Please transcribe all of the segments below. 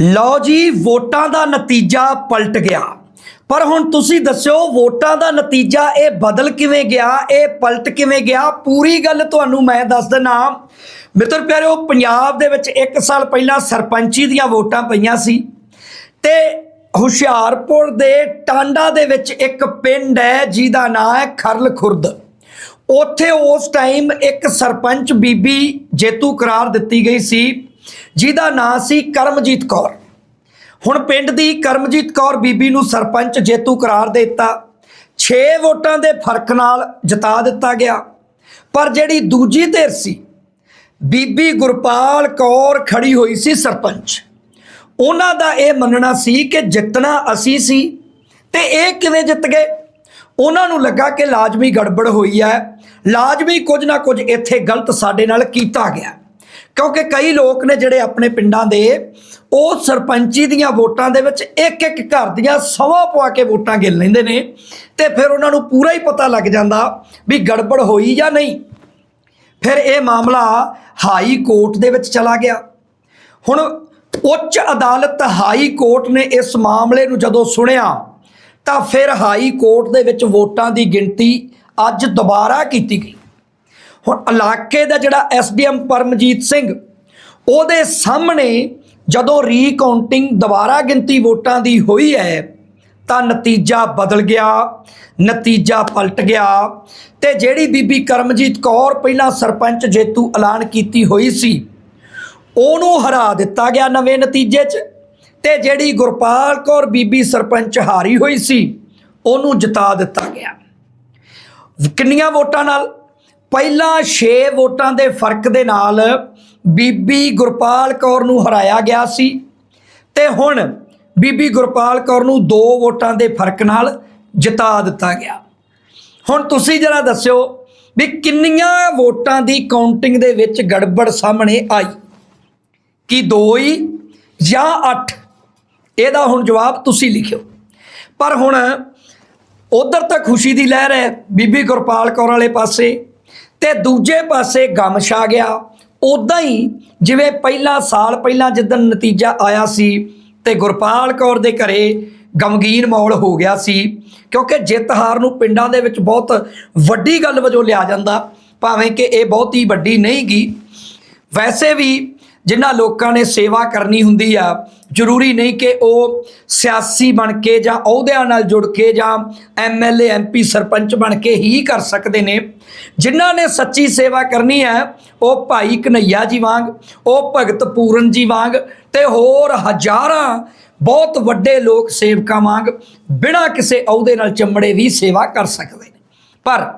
ਲਓ ਜੀ, ਵੋਟਾਂ ਦਾ ਨਤੀਜਾ ਪਲਟ ਗਿਆ। ਪਰ ਹੁਣ ਤੁਸੀਂ ਦੱਸਿਓ ਵੋਟਾਂ ਦਾ ਨਤੀਜਾ ਇਹ ਬਦਲ ਕਿਵੇਂ ਗਿਆ, ਇਹ ਪਲਟ ਕਿਵੇਂ ਗਿਆ? ਪੂਰੀ ਗੱਲ ਤੁਹਾਨੂੰ ਮੈਂ ਦੱਸ ਦਿੰਨਾ। ਮਿੱਤਰ ਪਿਆਰਿਓ, ਪੰਜਾਬ ਦੇ ਵਿੱਚ 1 ਸਾਲ ਪਹਿਲਾਂ ਸਰਪੰਚੀ ਦੀਆਂ ਵੋਟਾਂ ਪਈਆਂ ਸੀ ਤੇ ਹੁਸ਼ਿਆਰਪੁਰ ਦੇ ਟਾਂਡਾ ਦੇ ਵਿੱਚ ਇੱਕ ਪਿੰਡ ਹੈ, ਜਿਹਦਾ ਨਾਮ ਹੈ ਖਰਲ ਖੁਰਦ। ਉੱਥੇ ਉਸ ਟਾਈਮ ਇੱਕ ਸਰਪੰਚ ਬੀਬੀ ਜੇਤੂ ਕਰਾਰ ਦਿੱਤੀ ਗਈ ਸੀ। ਜਿਹਦਾ ਨਾਂ ਸੀ ਕਰਮਜੀਤ ਕੌਰ। ਹੁਣ ਪਿੰਡ ਦੀ ਕਰਮਜੀਤ ਕੌਰ ਬੀਬੀ ਨੂੰ ਸਰਪੰਚ ਜੇਤੂ ਕਰਾਰ ਦੇ ਦਿੱਤਾ। 6 ਵੋਟਾਂ ਦੇ ਫ਼ਰਕ ਨਾਲ ਜਿਤਾ ਦਿੱਤਾ ਗਿਆ। ਪਰ ਜਿਹੜੀ ਦੂਜੀ ਧਿਰ ਸੀ, ਬੀਬੀ ਗੁਰਪਾਲ ਕੌਰ ਖੜੀ ਹੋਈ ਸੀ ਸਰਪੰਚ। ਉਹਨਾਂ ਦਾ ਇਹ ਮੰਨਣਾ ਸੀ ਕਿ ਜਿੱਤਣਾ ਅਸੀਂ ਸੀ ਤੇ ਇਹ ਕਿਵੇਂ ਜਿੱਤ ਗਏ? ਉਹਨਾਂ ਨੂੰ ਲੱਗਾ ਕਿ ਲਾਜ਼ਮੀ ਗੜਬੜ ਹੋਈ ਹੈ। ਲਾਜ਼ਮੀ ਕੁਝ ਨਾ ਕੁਝ ਇੱਥੇ ਗਲਤ ਸਾਡੇ ਨਾਲ ਕੀਤਾ ਗਿਆ। ਕਿਉਂਕਿ ਕਈ ਲੋਕ ਨੇ ਜਿਹੜੇ ਆਪਣੇ ਪਿੰਡਾਂ ਦੇ, ਉਹ ਸਰਪੰਚੀ ਦੀਆਂ ਵੋਟਾਂ ਦੇ ਵਿੱਚ ਇੱਕ ਇੱਕ ਘਰ ਦੀਆਂ ਸਵਾ ਪਵਾ ਕੇ ਵੋਟਾਂ ਗਿਣ ਲੈਂਦੇ ਨੇ ਤੇ ਫਿਰ ਉਹਨਾਂ ਨੂੰ ਪੂਰਾ ਹੀ ਪਤਾ ਲੱਗ ਜਾਂਦਾ ਵੀ ਗੜਬੜ ਹੋਈ ਜਾਂ ਨਹੀਂ। ਫਿਰ ਇਹ ਮਾਮਲਾ ਹਾਈ ਕੋਰਟ ਦੇ ਵਿੱਚ ਚਲਾ ਗਿਆ। ਹੁਣ ਉੱਚ ਅਦਾਲਤ ਹਾਈ ਕੋਰਟ ਨੇ ਇਸ ਮਾਮਲੇ ਨੂੰ ਜਦੋਂ ਸੁਣਿਆ, ਤਾਂ ਫਿਰ ਹਾਈ ਕੋਰਟ ਦੇ ਵਿੱਚ ਵੋਟਾਂ ਦੀ ਗਿਣਤੀ ਅੱਜ ਦੁਬਾਰਾ ਕੀਤੀ ਗਈ। ਹੁਣ ਇਲਾਕੇ ਦਾ ਜਿਹੜਾ ਐਸਡੀਐਮ ਪਰਮਜੀਤ ਸਿੰਘ, ਉਹਦੇ ਸਾਹਮਣੇ ਜਦੋਂ ਰੀਕਾਊਂਟਿੰਗ ਦੁਬਾਰਾ ਗਿਣਤੀ ਵੋਟਾਂ ਦੀ ਹੋਈ ਹੈ, ਤਾਂ ਨਤੀਜਾ ਬਦਲ ਗਿਆ, ਨਤੀਜਾ ਪਲਟ ਗਿਆ ਤੇ ਜਿਹੜੀ ਬੀਬੀ ਕਰਮਜੀਤ ਕੌਰ ਪਹਿਲਾਂ ਸਰਪੰਚ ਜੇਤੂ ਐਲਾਨ ਕੀਤੀ ਹੋਈ ਸੀ, ਉਹਨੂੰ ਹਰਾ ਦਿੱਤਾ ਗਿਆ ਨਵੇਂ ਨਤੀਜੇ 'ਚ ਤੇ ਜਿਹੜੀ ਗੁਰਪਾਲ ਕੌਰ ਬੀਬੀ ਸਰਪੰਚ ਹਾਰੀ ਹੋਈ ਸੀ, ਉਹਨੂੰ ਜਿਤਾ ਦਿੱਤਾ ਗਿਆ। ਕਿੰਨੀਆਂ ਵੋਟਾਂ ਨਾਲ ਪਹਿਲਾਂ 6 ਵੋਟਾਂ ਦੇ ਫ਼ਰਕ ਦੇ ਨਾਲ ਬੀਬੀ ਗੁਰਪਾਲ ਕੌਰ ਨੂੰ ਹਰਾਇਆ ਗਿਆ ਸੀ ਤੇ ਹੁਣ ਬੀਬੀ ਗੁਰਪਾਲ ਕੌਰ ਨੂੰ 2 ਵੋਟਾਂ ਦੇ ਫ਼ਰਕ ਨਾਲ ਜਿਤਾ ਦਿੱਤਾ ਗਿਆ। ਹੁਣ ਤੁਸੀਂ ਜਰਾ ਦੱਸਿਓ ਵੀ ਕਿੰਨੀਆਂ ਵੋਟਾਂ ਦੀ ਕਾਊਂਟਿੰਗ ਦੇ ਵਿੱਚ ਗੜਬੜ ਸਾਹਮਣੇ ਆਈ? ਕਿ 2 ਹੀ ਜਾਂ 8 ਇਹਦਾ ਹੁਣ ਜਵਾਬ ਤੁਸੀਂ ਲਿਖਿਓ। ਪਰ ਹੁਣ ਉਧਰ ਤਾਂ ਖੁਸ਼ੀ ਦੀ ਲਹਿਰ ਹੈ ਬੀਬੀ ਗੁਰਪਾਲ ਕੌਰ ਵਾਲੇ ਪਾਸੇ। ਤੇ ਦੂਜੇ ਪਾਸੇ ਗਮ ਛਾ ਗਿਆ। ਉਦਾਂ ਹੀ ਜਿਵੇਂ ਪਹਿਲਾ ਸਾਲ ਪਹਿਲਾਂ ਜਿੱਦਣ ਨਤੀਜਾ ਆਇਆ ਸੀ ਤੇ ਗੁਰਪਾਲ ਕੌਰ ਦੇ ਘਰੇ ਗਮਗੀਨ ਮੌਲ ਹੋ ਗਿਆ ਸੀ, ਕਿਉਂਕਿ ਜਿੱਤ ਹਾਰ ਨੂੰ ਪਿੰਡਾਂ ਦੇ ਵਿੱਚ ਬਹੁਤ ਵੱਡੀ ਗੱਲ ਵਜੋਂ ਲਿਆ ਜਾਂਦਾ, ਭਾਵੇਂ ਕਿ ਇਹ ਬਹੁਤੀ ਵੱਡੀ ਨਹੀਂ ਗੀ। ਵੈਸੇ ਵੀ ਜਿਨ੍ਹਾਂ ਲੋਕਾਂ ਨੇ ਸੇਵਾ ਕਰਨੀ ਹੁੰਦੀ ਆ, ਜ਼ਰੂਰੀ ਨਹੀਂ ਕਿ ਉਹ ਸਿਆਸੀ ਬਣ ਕੇ ਜਾਂ ਅਹੁਦਿਆਂ ਨਾਲ ਜੁੜ ਕੇ ਜਾਂ ਐਮਐਲਏ ਐਮਪੀ ਸਰਪੰਚ ਬਣ ਕੇ ਹੀ ਕਰ ਸਕਦੇ ਨੇ। ਜਿਨ੍ਹਾਂ ਨੇ ਸੱਚੀ ਸੇਵਾ ਕਰਨੀ ਹੈ, ਉਹ ਭਾਈ ਕਨਈਆ ਜੀ ਵਾਂਗ, ਉਹ ਭਗਤ ਪੂਰਨ ਜੀ ਵਾਂਗ ਤੇ ਹੋਰ ਹਜ਼ਾਰਾਂ ਬਹੁਤ ਵੱਡੇ ਲੋਕ ਸੇਵਕਾਂ ਵਾਂਗ ਬਿਨਾਂ ਕਿਸੇ ਅਹੁਦੇ ਨਾਲ ਚੰਮੜੇ ਵੀ ਸੇਵਾ ਕਰ ਸਕਦੇ ਨੇ। ਪਰ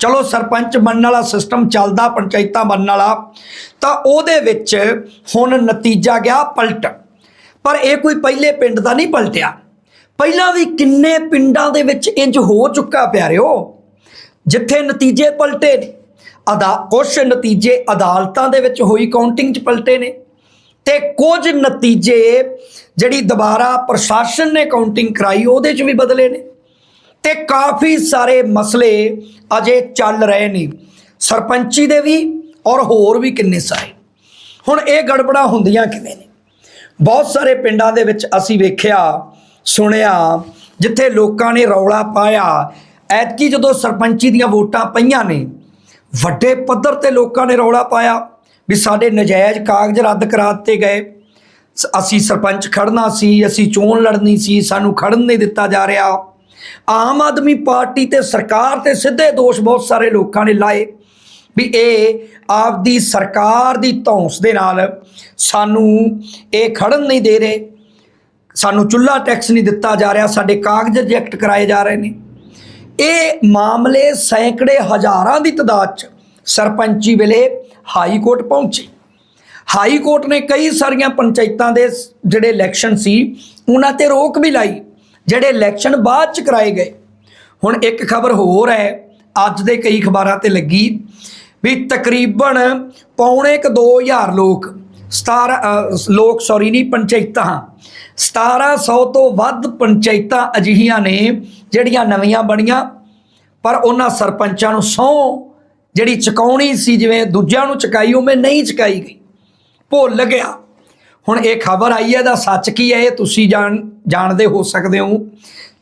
ਚਲੋ ਸਰਪੰਚ ਬਣਨ ਵਾਲਾ ਸਿਸਟਮ ਚੱਲਦਾ, ਪੰਚਾਇਤਾਂ ਬਣਨ ਵਾਲਾ, ਤਾਂ ਉਹਦੇ ਵਿੱਚ ਹੁਣ ਨਤੀਜਾ ਗਿਆ ਪਲਟ। ਪਰ ਇਹ ਕੋਈ ਪਹਿਲੇ ਪਿੰਡ ਦਾ ਨਹੀਂ ਪਲਟਿਆ। ਪਹਿਲਾਂ ਵੀ ਕਿੰਨੇ ਪਿੰਡਾਂ ਦੇ ਵਿੱਚ ਇੰਜ ਹੋ ਚੁੱਕਾ ਪਿਆਰਿਓ ਜਿੱਥੇ ਨਤੀਜੇ ਪਲਟੇ ਨੇ, ਅਦਾ ਕੁਝ ਨਤੀਜੇ ਅਦਾਲਤਾਂ ਦੇ ਵਿੱਚ ਹੋਈ ਕਾਊਂਟਿੰਗ 'ਚ ਪਲਟੇ ਨੇ, ਤੇ ਕੁਝ ਨਤੀਜੇ ਜਿਹੜੀ ਦੁਬਾਰਾ ਪ੍ਰਸ਼ਾਸਨ ਨੇ ਕਾਊਂਟਿੰਗ ਕਰਾਈ, ਉਹਦੇ 'ਚ ਵੀ ਬਦਲੇ ਨੇ। ਤੇ ਕਾਫੀ ਸਾਰੇ ਮਸਲੇ ਅਜੇ ਚੱਲ ਰਹੇ ਨੇ। ਸਰਪੰਚੀ ਦੇ ਵੀ ਔਰ ਹੋਰ ਵੀ ਕਿੰਨੇ ਸਾਰੇ। ਹੁਣ ਇਹ ਗੜਬੜਾਂ ਹੁੰਦੀਆਂ ਕਿਵੇਂ ਨੇ? ਬਹੁਤ ਸਾਰੇ ਪਿੰਡਾਂ ਦੇ ਵਿੱਚ ਅਸੀਂ ਵੇਖਿਆ, ਸੁਣਿਆ, ਜਿੱਥੇ ਲੋਕਾਂ ਨੇ ਰੌਲਾ ਪਾਇਆ। ਐਤਕੀ ਜਦੋਂ ਸਰਪੰਚੀ ਦੀਆਂ ਵੋਟਾਂ ਪਈਆਂ ਨੇ, ਵੱਡੇ ਪੱਧਰ ਤੇ ਲੋਕਾਂ ਨੇ ਰੌਲਾ ਪਾਇਆ ਵੀ ਸਾਡੇ ਨਜਾਇਜ਼ ਕਾਗਜ਼ ਰੱਦ ਕਰਾ ਦਿੱਤੇ ਗਏ। ਸ- ਅਸੀਂ ਸਰਪੰਚ ਖੜਨਾ ਸੀ, ਅਸੀਂ ਚੋਣ ਲੜਨੀ ਸੀ, ਸਾਨੂੰ ਖੜਨ ਨਹੀਂ ਦਿੱਤਾ ਜਾ ਰਿਹਾ। ਆਮ ਆਦਮੀ ਪਾਰਟੀ ਤੇ ਸਰਕਾਰ ਤੇ ਸਿੱਧੇ ਦੋਸ਼ ਬਹੁਤ ਸਾਰੇ ਲੋਕਾਂ ਨੇ ਲਾਏ ਵੀ ਇਹ ਆਪਦੀ ਸਰਕਾਰ ਦੀ ਧੌਂਸ ਦੇ ਨਾਲ ਸਾਨੂੰ ਇਹ ਖੜਨ ਨਹੀਂ ਦੇ ਰਹੇ, ਸਾਨੂੰ ਚੁੱਲ੍ਹਾ ਟੈਕਸ ਨਹੀਂ ਦਿੱਤਾ ਜਾ ਰਿਹਾ, ਸਾਡੇ ਕਾਗਜ਼ ਰਿਜੈਕਟ ਕਰਾਏ ਜਾ ਰਹੇ ਨੇ। ਇਹ ਮਾਮਲੇ ਸੈਂਕੜੇ ਹਜ਼ਾਰਾਂ ਦੀ ਤਦਾਦ 'ਚ ਸਰਪੰਚੀ ਵੇਲੇ ਹਾਈ ਕੋਰਟ ਪਹੁੰਚੇ। ਹਾਈ ਕੋਰਟ ਨੇ ਕਈ ਸਾਰੀਆਂ ਪੰਚਾਇਤਾਂ ਦੇ ਜਿਹੜੇ ਇਲੈਕਸ਼ਨ ਸੀ, ਉਹਨਾਂ ਤੇ ਰੋਕ ਵੀ ਲਾਈ। ਜਿਹੜੇ ਇਲੈਕਸ਼ਨ ਬਾਅਦ 'ਚ ਕਰਾਏ ਗਏ। ਹੁਣ ਇੱਕ ਖਬਰ ਹੋਰ ਹੈ, ਅੱਜ ਦੇ ਕਈ ਅਖਬਾਰਾਂ ਤੇ ਲੱਗੀ ਵੀ ਤਕਰੀਬਨ ਪੌਣੇ ਕ 2000 ਲੋਕ 17 ਲੋਕ ਸੌਰੀ ਨਹੀਂ, ਪੰਚਾਇਤਾਂ 1700 ਤੋਂ ਵੱਧ ਪੰਚਾਇਤਾਂ ਅਜਿਹੀਆਂ ਨੇ ਜਿਹੜੀਆਂ ਨਵੀਆਂ ਬਣੀਆਂ, ਪਰ ਉਹਨਾਂ ਸਰਪੰਚਾਂ ਨੂੰ ਸਹੁੰ ਜਿਹੜੀ ਚੁਕਾਉਣੀ ਸੀ, ਜਿਵੇਂ ਦੂਜਿਆਂ ਨੂੰ ਚੁਕਾਈ, ਉਵੇਂ ਨਹੀਂ ਚੁਕਾਈ ਗਈ। ਭੁੱਲ ਗਿਆ। ਹੁਣ ਇਹ ਖਬਰ ਆਈ ਹੈ ਦਾ ਸੱਚ ਕੀ ਹੈ ਇਹ ਤੁਸੀਂ ਜਾਣ ਜਾਣਦੇ ਹੋ ਸਕਦੇ ਹੋ।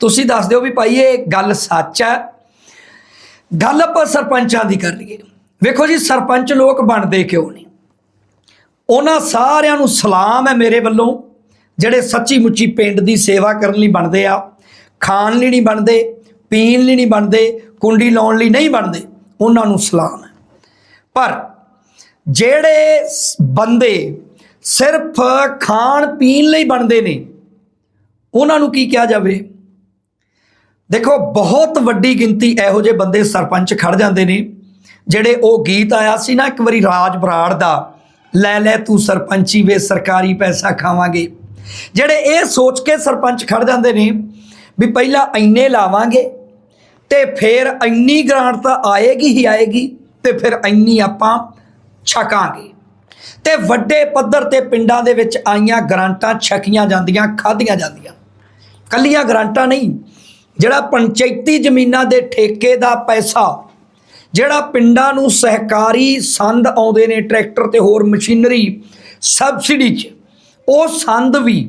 ਤੁਸੀਂ ਦੱਸ ਦਿਓ ਵੀ ਭਾਈ ਇਹ ਗੱਲ ਸੱਚ ਹੈ। ਗੱਲ ਆਪਾਂ ਸਰਪੰਚਾਂ ਦੀ ਕਰ ਲਈਏ। ਵੇਖੋ ਜੀ, ਸਰਪੰਚ ਲੋਕ ਬਣਦੇ ਕਿਉਂ ਨਹੀਂ? ਉਹਨਾਂ ਸਾਰਿਆਂ ਨੂੰ ਸਲਾਮ ਹੈ ਮੇਰੇ ਵੱਲੋਂ। ਜਿਹੜੇ ਸੱਚੀ ਮੁੱਚੀ ਪਿੰਡ ਦੀ ਸੇਵਾ ਕਰਨ ਲਈ ਬਣਦੇ ਆ, ਖਾਣ ਲਈ ਨਹੀਂ ਬਣਦੇ, ਪੀਣ ਲਈ ਨਹੀਂ ਬਣਦੇ, ਕੁੰਡੀ ਲਾਉਣ ਲਈ ਨਹੀਂ ਬਣਦੇ, ਉਹਨਾਂ ਨੂੰ ਸਲਾਮ ਹੈ। ਪਰ ਜਿਹੜੇ ਬੰਦੇ ਸਿਰਫ ਖਾਣ ਪੀਣ ਲਈ ਬਣਦੇ ਨੇ। ਉਹਨਾਂ ਨੂੰ ਕੀ ਕਿਹਾ ਜਾਵੇ? ਦੇਖੋ, ਬਹੁਤ ਵੱਡੀ ਗਿਣਤੀ ਇਹੋ ਜਿਹੇ ਬੰਦੇ ਸਰਪੰਚ ਖੜ ਜਾਂਦੇ ਨੇ, ਜਿਹੜੇ ਉਹ ਗੀਤ ਆਇਆ ਸੀ ਨਾ, ਇੱਕ ਵਾਰੀ ਰਾਜ ਬਰਾੜ ਦਾ, ਲੈ ਲੈ ਤੂੰ ਸਰਪੰਚੀ ਵੇ, ਸਰਕਾਰੀ ਪੈਸਾ ਖਾਵਾਂਗੇ। ਜਿਹੜੇ ਇਹ ਸੋਚ ਕੇ ਸਰਪੰਚ ਖੜ ਜਾਂਦੇ ਨੇ, ਵੀ ਪਹਿਲਾਂ ਇੰਨੇ ਲਾਵਾਂਗੇ, ਤੇ ਫਿਰ ਇੰਨੀ ਗ੍ਰਾਂਟ ਤਾਂ ਆਏਗੀ ਹੀ ਆਏਗੀ, ਤੇ ਫਿਰ ਇੰਨੀ ਆਪਾਂ ਛਕਾਂਗੇ। ਤੇ ਵੱਡੇ ਪੱਧਰ ਤੇ ਪਿੰਡਾਂ ਦੇ ਵਿੱਚ ਆਈਆਂ ਗ੍ਰਾਂਟਾਂ ਛਕੀਆਂ ਜਾਂਦੀਆਂ, ਖਾਧੀਆਂ ਜਾਂਦੀਆਂ। ਕੱਲੀਆਂ ਗ੍ਰਾਂਟਾਂ ਨਹੀਂ, ਜਿਹੜਾ ਪੰਚਾਇਤੀ ਜ਼ਮੀਨਾਂ ਦੇ ਠੇਕੇ ਦਾ ਪੈਸਾ, ਜਿਹੜਾ ਪਿੰਡਾਂ ਨੂੰ ਸਹਿਕਾਰੀ ਸੰਦ ਆਉਂਦੇ ਨੇ, ਟਰੈਕਟਰ ਤੇ ਹੋਰ ਮਸ਼ੀਨਰੀ, ਸਬਸਿਡੀ 'ਚ, ਉਹ ਸੰਦ ਵੀ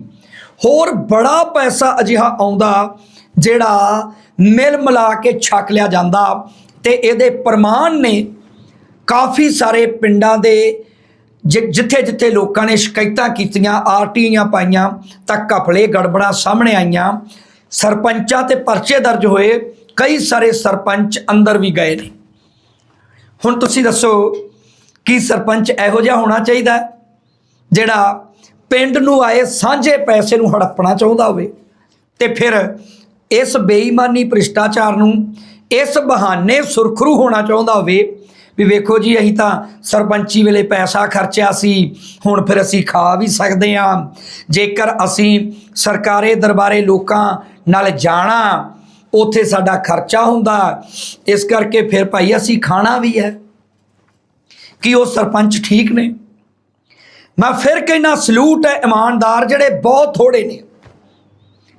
ਹੋਰ ਬੜਾ ਪੈਸਾ ਅਜਿਹਾ ਆਉਂਦਾ, ਜਿਹੜਾ ਮਿਲ ਮਿਲਾ ਕੇ ਛਕ ਲਿਆ ਜਾਂਦਾ ਤੇ ਇਹਦੇ ਪ੍ਰਮਾਣ ਨੇ ਕਾਫੀ ਸਾਰੇ ਪਿੰਡਾਂ ਦੇ ਜਿੱਥੇ ਜਿੱਥੇ ਲੋਕਾਂ ਨੇ ਸ਼ਿਕਾਇਤਾਂ ਕੀਤੀਆਂ ਆਰਟੀਆਂ ਪਾਈਆਂ, ਤਾਂ ਘਪਲੇ ਗੜਬੜਾਂ ਸਾਹਮਣੇ ਆਈਆਂ। ਸਰਪੰਚਾਂ ਤੇ ਪਰਚੇ ਦਰਜ ਹੋਏ, ਕਈ ਸਾਰੇ ਸਰਪੰਚ ਅੰਦਰ ਵੀ ਗਏ ਨੇ। ਹੁਣ ਤੁਸੀਂ ਦੱਸੋ, ਕੀ ਸਰਪੰਚ ਇਹੋ ਜਿਹਾ ਹੋਣਾ ਚਾਹੀਦਾ ਜਿਹੜਾ ਪਿੰਡ ਨੂੰ ਆਏ ਸਾਂਝੇ ਪੈਸੇ ਨੂੰ ਹੜੱਪਣਾ ਚਾਹੁੰਦਾ ਹੋਵੇ? ਤੇ ਫਿਰ ਇਸ ਬੇਈਮਾਨੀ ਭ੍ਰਿਸ਼ਟਾਚਾਰ ਨੂੰ, ਇਸ ਬਹਾਨੇ ਸੁਰਖਰੂ ਹੋਣਾ ਚਾਹੁੰਦਾ ਹੋਵੇ ਵੀ ਵੇਖੋ ਜੀ, ਅਸੀਂ ਤਾਂ ਸਰਪੰਚੀ ਵੇਲੇ ਪੈਸਾ ਖਰਚਿਆ ਸੀ, ਹੁਣ ਫਿਰ ਅਸੀਂ ਖਾ ਵੀ ਸਕਦੇ ਹਾਂ। ਜੇਕਰ ਅਸੀਂ ਸਰਕਾਰੇ ਦਰਬਾਰੇ ਲੋਕਾਂ ਨਾਲ ਜਾਣਾ, ਉੱਥੇ ਸਾਡਾ ਖਰਚਾ ਹੁੰਦਾ। ਇਸ ਕਰਕੇ ਫਿਰ ਭਾਈ ਅਸੀਂ ਖਾਣਾ ਵੀ ਹੈ। ਕਿ ਉਹ ਸਰਪੰਚ ਠੀਕ ਨੇ? ਮੈਂ ਫਿਰ ਕਹਿਣਾ ਸਲੂਟ ਹੈ, ਇਮਾਨਦਾਰ ਜਿਹੜੇ ਬਹੁਤ ਥੋੜੇ ਨੇ।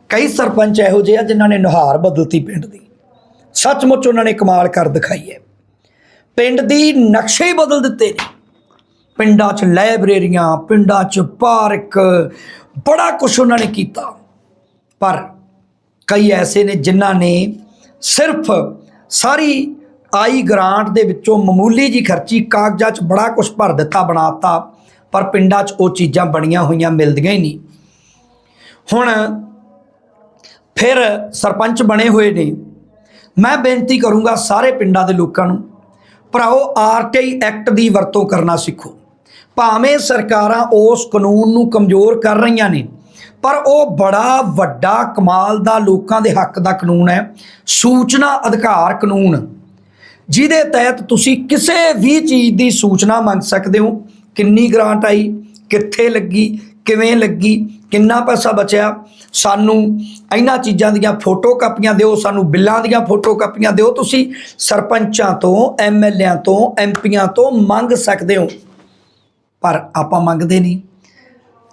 ਕਈ ਸਰਪੰਚ ਇਹੋ ਜਿਹੇ ਆ ਜਿਨ੍ਹਾਂ ਨੇ ਨੁਹਾਰ ਬਦਲਤੀ ਪਿੰਡ ਦੀ। ਸੱਚਮੁੱਚ ਉਹਨਾਂ ਨੇ ਕਮਾਲ ਕਰ ਦਿਖਾਈ ਹੈ। ਪਿੰਡ ਦੀ ਨਕਸ਼ੇ ਹੀ ਬਦਲ ਦਿੱਤੇ ਨੇ। ਪਿੰਡਾਂ 'ਚ ਲਾਇਬ੍ਰੇਰੀਆਂ, ਪਿੰਡਾਂ 'ਚ ਪਾਰਕ, ਬੜਾ ਕੁਝ ਉਹਨਾਂ ਨੇ ਕੀਤਾ। ਪਰ ਕਈ ਐਸੇ ਨੇ ਜਿਨ੍ਹਾਂ ਨੇ ਸਿਰਫ ਸਾਰੀ ਆਈ ਗ੍ਰਾਂਟ ਦੇ ਵਿੱਚੋਂ ਮਾਮੂਲੀ ਜੀ ਖਰਚੀ ਕਾਗਜ਼ਾਂ 'ਚ ਬੜਾ ਕੁਝ ਭਰ ਦਿੱਤਾ ਬਣਾਤਾ ਪਰ ਪਿੰਡਾਂ 'ਚ ਉਹ ਚੀਜ਼ਾਂ ਬਣੀਆਂ ਹੋਈਆਂ, ਮਿਲਦੀਆਂ ਹੀ ਨਹੀਂ। ਹੁਣ ਫਿਰ ਸਰਪੰਚ ਬਣੇ ਹੋਏ ਨੇ। ਮੈਂ ਬੇਨਤੀ ਕਰੂੰਗਾ ਸਾਰੇ ਪਿੰਡਾਂ ਦੇ ਲੋਕਾਂ ਨੂੰ ਭਰਾਓ ਆਰਟੀਆਈ ਐਕਟ ਦੀ ਵਰਤੋਂ ਕਰਨਾ ਸਿੱਖੋ। ਭਾਵੇਂ ਸਰਕਾਰਾਂ ਉਸ ਕਾਨੂੰਨ ਨੂੰ ਕਮਜ਼ੋਰ ਕਰ ਰਹੀਆਂ ਨੇ, ਪਰ ਉਹ ਬੜਾ ਵੱਡਾ ਕਮਾਲ ਦਾ ਲੋਕਾਂ ਦੇ ਹੱਕ ਦਾ ਕਾਨੂੰਨ ਹੈ, ਸੂਚਨਾ ਅਧਿਕਾਰ ਕਾਨੂੰਨ। ਜਿਹਦੇ ਤਹਿਤ ਤੁਸੀਂ ਕਿਸੇ ਵੀ ਚੀਜ਼ ਦੀ ਸੂਚਨਾ ਮੰਗ ਸਕਦੇ ਹੋ, ਕਿੰਨੀ ਗ੍ਰਾਂਟ ਆਈ, ਕਿੱਥੇ ਲੱਗੀ ਕਿਵੇਂ ਲੱਗੀ, ਕਿੰਨਾ ਪੈਸਾ ਬਚਿਆ, ਸਾਨੂੰ ਇਹਨਾਂ ਚੀਜ਼ਾਂ ਦੀਆਂ ਫੋਟੋ ਕਾਪੀਆਂ ਦਿਓ, ਸਾਨੂੰ ਬਿੱਲਾਂ ਦੀਆਂ ਫੋਟੋ ਕਾਪੀਆਂ ਦਿਓ, ਤੁਸੀਂ ਸਰਪੰਚਾਂ ਤੋਂ ਐਮਐਲਏਆਂ ਤੋਂ ਐਮਪੀਆਂ ਤੋਂ ਮੰਗ ਸਕਦੇ ਹੋ। ਪਰ ਆਪਾਂ ਮੰਗਦੇ ਨਹੀਂ।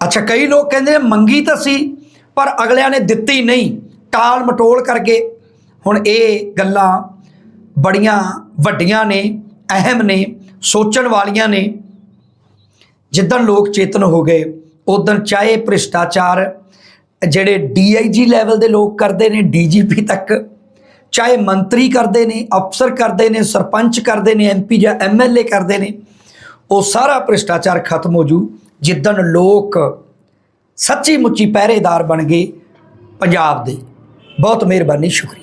ਅੱਛਾ, ਕਈ ਲੋਕ ਕਹਿੰਦੇ ਨੇ, ਮੰਗੀ ਤਾਂ ਸੀ, ਪਰ ਅਗਲਿਆਂ ਨੇ ਦਿੱਤੀ ਨਹੀਂ। ਟਾਲ ਮਟੋਲ ਕਰਕੇ। ਹੁਣ ਇਹ ਗੱਲਾਂ ਬੜੀਆਂ ਵੱਡੀਆਂ ਨੇ, ਅਹਿਮ ਨੇ, ਸੋਚਣ ਵਾਲੀਆਂ ਨੇ। ਜਿੱਦਣ ਲੋਕ ਚੇਤਨ ਹੋ ਗਏ ਉਦੋਂ ਚਾਹੇ ਭ੍ਰਿਸ਼ਟਾਚਾਰ ਜਿਹੜੇ ਡੀਆਈਜੀ ਲੈਵਲ ਦੇ ਲੋਕ ਕਰਦੇ ਨੇ ਡੀਜੀਪੀ ਤੱਕ, ਚਾਹੇ ਮੰਤਰੀ ਕਰਦੇ ਨੇ, ਅਫਸਰ ਕਰਦੇ ਨੇ, ਸਰਪੰਚ ਕਰਦੇ ਨੇ ਐਮਪੀ ਜਾਂ ਐਮਐਲਏ ਕਰਦੇ ਨੇ, ਉਹ ਸਾਰਾ ਭ੍ਰਿਸ਼ਟਾਚਾਰ ਖਤਮ ਹੋ ਜੂ, ਜਿੱਦਣ ਲੋਕ ਸੱਚੀ ਮੁੱਚੀ ਪਹਿਰੇਦਾਰ ਬਣ ਗਏ ਪੰਜਾਬ ਦੇ। ਬਹੁਤ ਮਿਹਰਬਾਨੀ, ਸ਼ੁਕਰੀਆ।